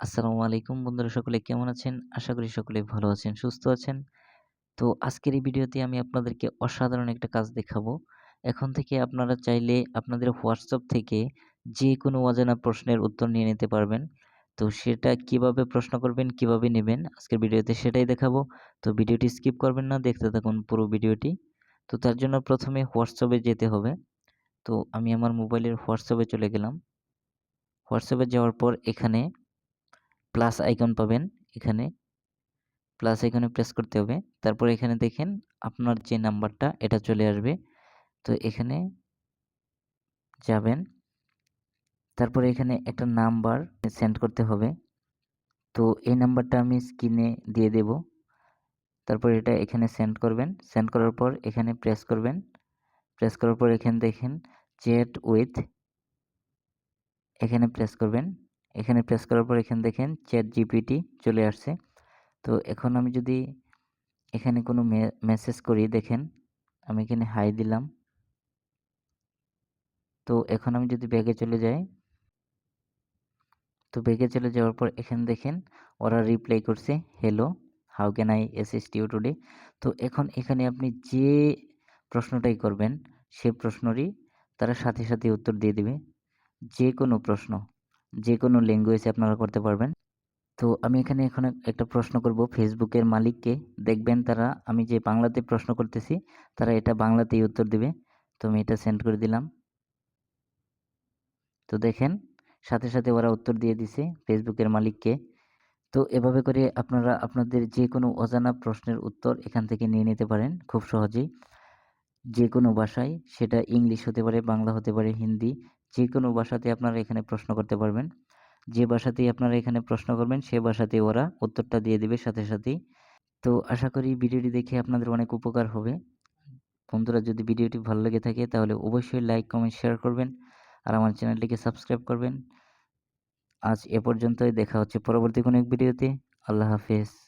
আসসালামু আলাইকুম বন্ধুরা সকলে কেমন আছেন? আশা করি সকলে ভালো আছেন, সুস্থ আছেন। তো আজকের এই ভিডিওতে আমি আপনাদেরকে অসাধারণ একটা কাজ দেখাবো। এখন থেকে আপনারা চাইলে আপনাদের হোয়াটসঅ্যাপ থেকে যে কোনো অজানা প্রশ্নের উত্তর নিয়ে নিতে পারবেন। তো সেটা কীভাবে প্রশ্ন করবেন, কীভাবে নেবেন আজকের ভিডিওতে সেটাই দেখাবো। তো ভিডিওটি স্কিপ করবেন না, দেখতে থাকুন পুরো ভিডিওটি। তো তার জন্য প্রথমে হোয়াটসঅ্যাপে যেতে হবে। তো আমি আমার মোবাইলের হোয়াটসঅ্যাপে চলে গেলাম। হোয়াটসঅ্যাপে যাওয়ার পর এখানে প্লাস আইকন পাবেন এখানে। প্লাস আইকনে প্রেস করতে হবে। তারপর এখানে দেখেন আপনার যে নাম্বারটা এটা চলে আসবে। তো এখানে যাবেন। তারপরে এখানে একটা নাম্বার সেন্ড করতে হবে। তো এই নাম্বারটা আমি স্ক্রিনে দিয়ে দেব। তারপর এটা এখানে সেন্ড করবেন। সেন্ড করার পর এখানে প্রেস করবেন। প্রেস করার পর এখানে দেখেন চ্যাট উইথ এখানে প্রেস করবেন। এখানে প্রেস করার পর এখানে দেখেন চ্যাট জিপিটি চলে আসছে। তো এখন আমি যদি এখানে কোনো মেসেজ করি, দেখেন আমি এখানে হাই দিলাম। তো এখন আমি যদি ব্যাগে চলে যাই, তো ব্যাগে চলে যাওয়ার পর এখানে দেখেন ওরা রিপ্লাই করছে hello how can I assist you today তো এখন এখানে আপনি যে প্রশ্নটাই করবেন, সে প্রশ্নরই তারা সাথে সাথে উত্তর দিয়ে দেবে। যে কোনো প্রশ্ন। যে কোনো ল্যাঙ্গুয়েজে আপনারা করতে পারবেন। তো আমি এখানে এখন একটা প্রশ্ন করব। ফেসবুকের মালিককে দেখবেন তারা, আমি যে বাংলাতে প্রশ্ন করতেছি, তারা এটা বাংলাতেই উত্তর দিবে। তো আমি এটা সেন্ড করে দিলাম। তো দেখেন, সাথে সাথে ওরা উত্তর দিয়ে দিছে ফেসবুকের মালিককে। তো এভাবে করে আপনারা আপনাদের যে কোনো অজানা প্রশ্নের উত্তর এখান থেকে নিয়ে নিতে পারেন, খুব সহজেই। যে কোনো ভাষায়, সেটা ইংলিশ হতে পারে, বাংলা হতে পারে, হিন্দি যে কোনো ভাষাতে আপনারা এখানে প্রশ্ন করতে পারবেন। যে ভাষাতেই আপনারা এখানে প্রশ্ন করবেন, সে ভাষাতেই ওরা উত্তরটা দিয়ে দেবে সাথে সাথেই। তো আশা করি ভিডিওটি দেখে আপনাদের অনেক উপকার হবে। বন্ধুরা, যদি ভিডিওটি ভালো লেগে থাকে, তাহলে অবশ্যই লাইক, কমেন্ট, শেয়ার করবেন আর আমার চ্যানেলটিকে সাবস্ক্রাইব করবেন। আজ এ পর্যন্তই, দেখা হচ্ছে পরবর্তী কোনো এক ভিডিওতে। আল্লাহ হাফেজ।